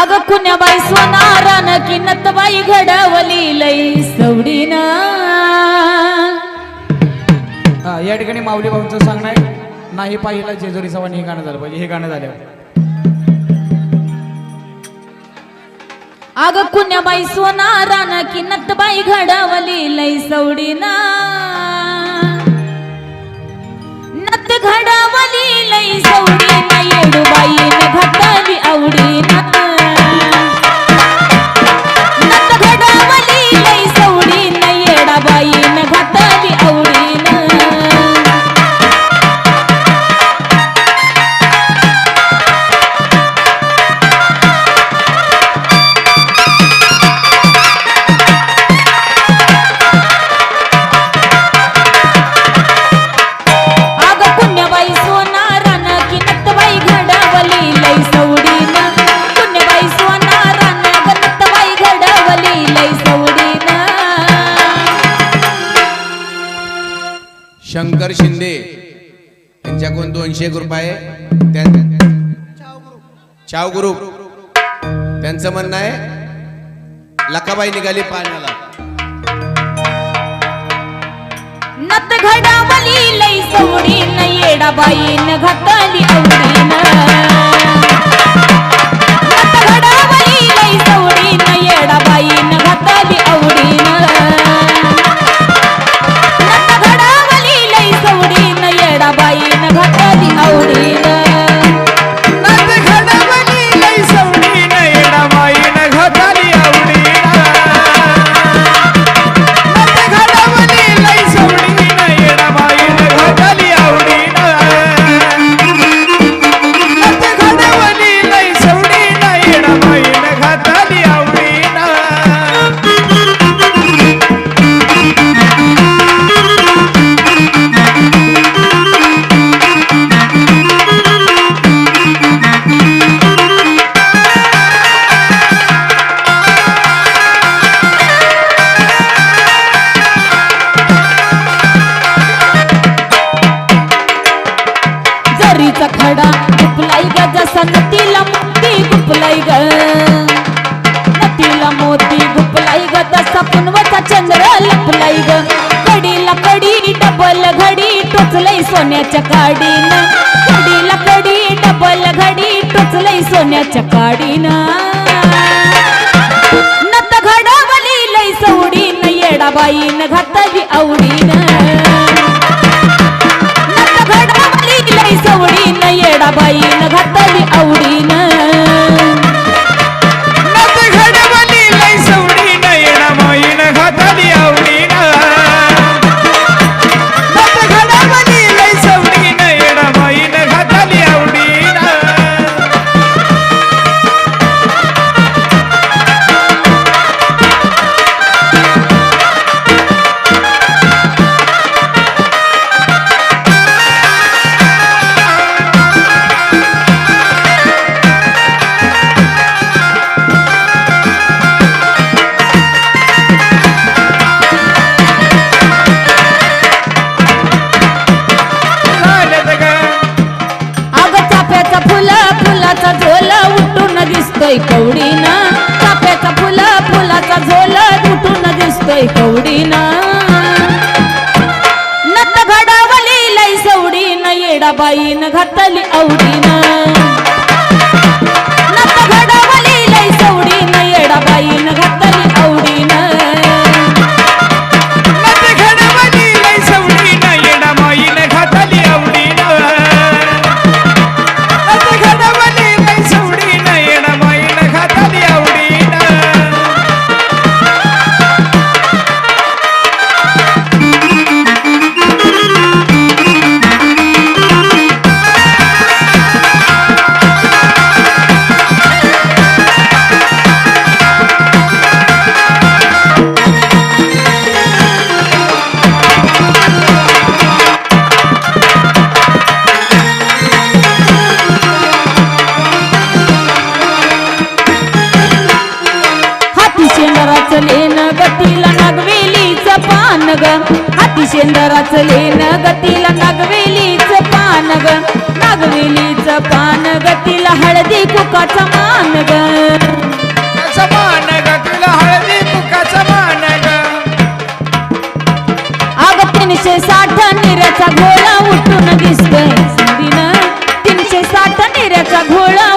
अग कुण्याबाई स्वनारान की नतबाई घडवली लई सवडीन. हा या ठिकाणी माऊली भाऊंचं सांगणं आहे. नाही पाहिला जेजुरी सवानी हे गाणं झालं पाहिजे हे गाणं झाल्यावर अग कुण्याबाई स्वनारान की नतबाई घडवली लई सवडीन. शंकर शिंदे. यांच्याकडून दोनशे एक रुपये चाव ग्रुप. त्यांचं म्हणणं आहे लकाबाई निघाली पाण्याला नत घडावली लई सवडीन न घातली आवडीन घडी सोन्याच्या काडीन. कडीला कडी डबल घडी टोचलई सोन्याच्या काडीन. दिसतोय कवडीना. चाफ्याचा फुल फुलाचा झोल तुटून दिसतोय कवडीना. नत घडवली लई सवडीन येडाबाईन घातली आवडी पान ग हाती शेंदराचं लेन गतीला नागवेलीच पान ग नाग नागवेलीच पान ग तिला हळदी कुकाचा मान ग त्याचं मान ग तिला हळदी कुकाचं मान ग अग तीनशे साठ निऱ्याचा घोळा उठून दिसतोय. तीनशे साठ निऱ्याचा घोळा